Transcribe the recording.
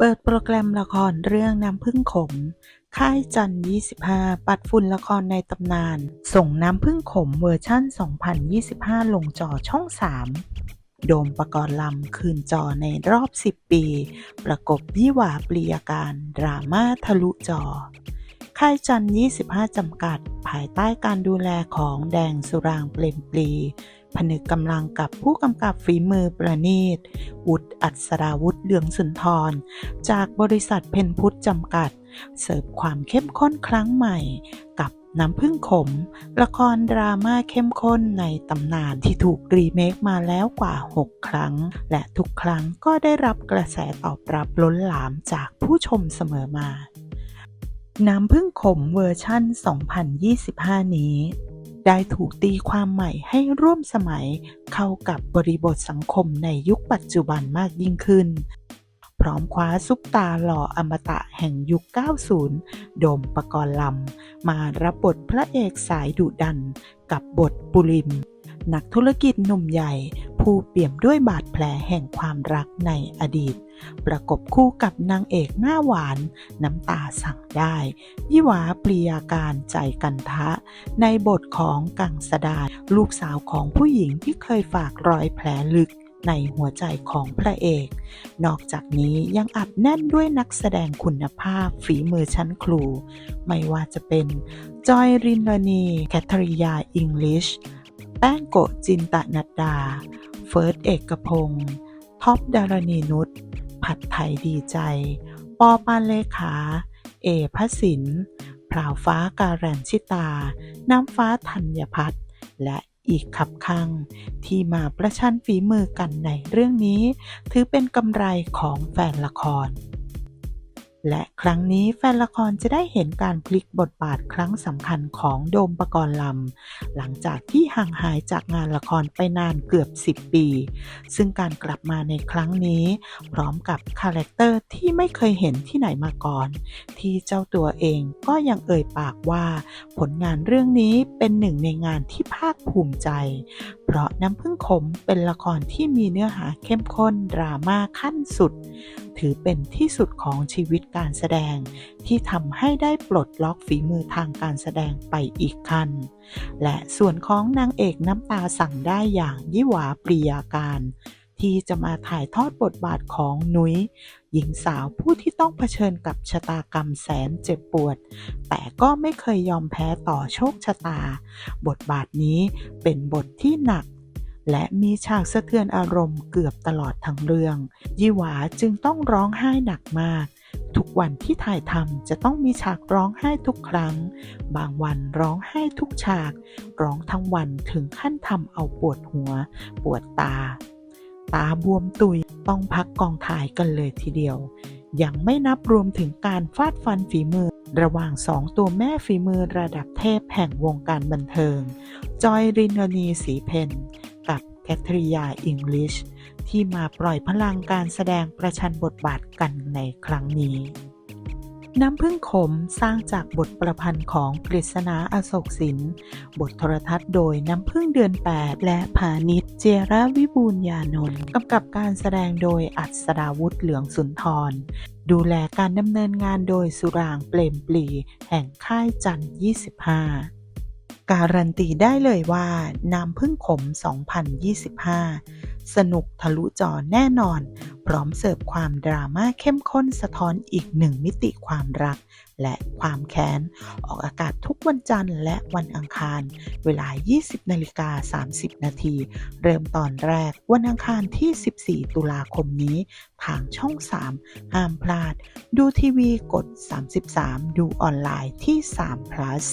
เปิดโปรแกรมละครเรื่องน้ำพึ่งขม ค่ายจันทร์25 ปัดฝุ่นละครในตำนาน ส่งน้ำพึ่งขมเวอร์ชั่น 2025 ลงจอช่อง 3 โดมประกรณ์ลำคืนจอในรอบ 10 ปี ประกบยี่หวาปลียาการ ดราม่าทะลุจอ ค่ายจันทร์25 จำกัด ภายใต้การดูแลของแดงสุรางเปลมปลี ผนึกกำลังกับผู้กำกับฝีมือประณีต วุฒิอัศราวุฒิเหลืองสุนทร จากบริษัทเพนพุทธจำกัด เสิร์ฟความเข้มข้นครั้งใหม่ กับน้ำพึ่งขม ละครดราม่าเข้มข้นในตำนานที่ถูกรีเมคมาแล้วกว่า 6 ครั้ง และทุกครั้งก็ได้รับกระแสตอบรับล้นหลามจากผู้ชมเสมอมา น้ำพึ่งขมเวอร์ชั่น 2025 นี้ ได้ถูกตีความใหม่ให้ร่วมสมัยเข้ากับบริบทสังคมในยุคปัจจุบันมากยิ่งขึ้น พร้อมคว้าซุปตาหล่ออมตะแห่งยุค 90 โดมปกรณ์ลำ มารับบทพระเอกสายดุดันกับบทปุริม นักธุรกิจหนุ่มใหญ่ ผู้เปี่ยมด้วยบาดแผลแห่งความรักในอดีต ประกบคู่กับนางเอกหน้าหวาน น้ำตาสั่งได้ยี่หวาปรียาการใจกันทะ ในบทของกังสดาลูกสาวของผู้หญิงที่เคยฝากรอยแผลลึกในหัวใจของพระเอก นอกจากนี้ยังอัดแน่นด้วยนักแสดงคุณภาพฝีมือชั้นครู ไม่ว่าจะเป็นจอยรินลนี แคทริยาอิงลิช แป้งโกจินตะนัดดา เฟิร์สเอกพงศ์ท็อปดารณีนุชผัดไทยดีใจ ปอปานเลขา เอพสินพราวฟ้าการันชิตา น้ำฟ้าธัญพัฒน์และอีกขับข้างที่มาประชันฝีมือกันในเรื่องนี้ ถือเป็นกำไรของแฟนละคร และครั้งนี้แฟนละครจะได้เห็นการพลิกบทบาทครั้งสำคัญของโดมปกรณ์ลำ หลังจากที่ห่างหายจากงานละครไปนานเกือบ 10 ปี ซึ่งการกลับมาในครั้งนี้ พร้อมกับคาแรคเตอร์ที่ไม่เคยเห็นที่ไหนมาก่อน ที่เจ้าตัวเองก็ยังเอ่ยปากว่า ผลงานเรื่องนี้เป็นหนึ่งในงานที่ภาคภูมิใจเพราะน้ำพึ่งขมเป็นละครที่มีเนื้อหาเข้มข้นดราม่าขั้นสุด ถือเป็นที่สุดของชีวิตการแสดง ที่ทำให้ได้ปลดล็อกฝีมือทางการแสดงไปอีกขั้นและส่วนของนางเอกน้ำตาสั่งได้อย่างยิ่หวาปรียาการ ที่จะมาถ่ายทอดบทบาทของนุ้ยหญิงสาวผู้ที่ต้องเผชิญกับชะตากรรมแสนเจ็บปวด แต่ก็ไม่เคยยอมแพ้ต่อโชคชะตา บทบาทนี้เป็นบทที่หนักและมีฉากสะเทือนอารมณ์เกือบตลอดทั้งเรื่อง ยี่หวาจึงต้องร้องไห้หนักมาก ทุกวันที่ถ่ายทำจะต้องมีฉากร้องไห้ทุกครั้ง บางวันร้องไห้ทุกฉาก ร้องทั้งวันถึงขั้นทำเอาปวดหัว ปวดตาาบวมตุยต้องพักกองถ่ายกันเลยทีเดียว ยังไม่นับรวมถึงการฟาดฟันฝีมือ ระหว่างสองตัวแม่ฝีมือระดับเทพแห่งวงการบันเทิง จอยรินนีสีเพนกับแคทริยาอิงลิชที่มาปล่อยพลังการแสดงประชันบทบาทกันในครั้งนี้ น้ำพึ่งขมสร้างจากบทประพันธ์ของกฤษณาอโศกสิน บทโทรทัศน์โดยน้ำพึ่งเดือน 8 และผานิชเจระวิบูลยานนท์กำกับการแสดงโดยอัศดาวุฒิเหลืองสุนทร ดูแลการดำเนินงานโดยสุรางเปลมปลีแห่งค่ายจันทร์25 การันตีได้เลยว่าน้ำพึ่งขม 2025 สนุกทะลุจอแน่นอน พร้อมเสิร์ฟความดราม่าเข้มข้นสะท้อนอีกหนึ่งมิติความรัก และความแค้น ออกอากาศทุกวันจันทร์และวันอังคาร เวลา 20นาฬิกา30 นาที เริ่มตอนแรกวันอังคารที่ 14 ตุลาคมนี้ ทางช่อง 3 ห้ามพลาด ดูทีวีกด 33 ดูออนไลน์ที่3 plus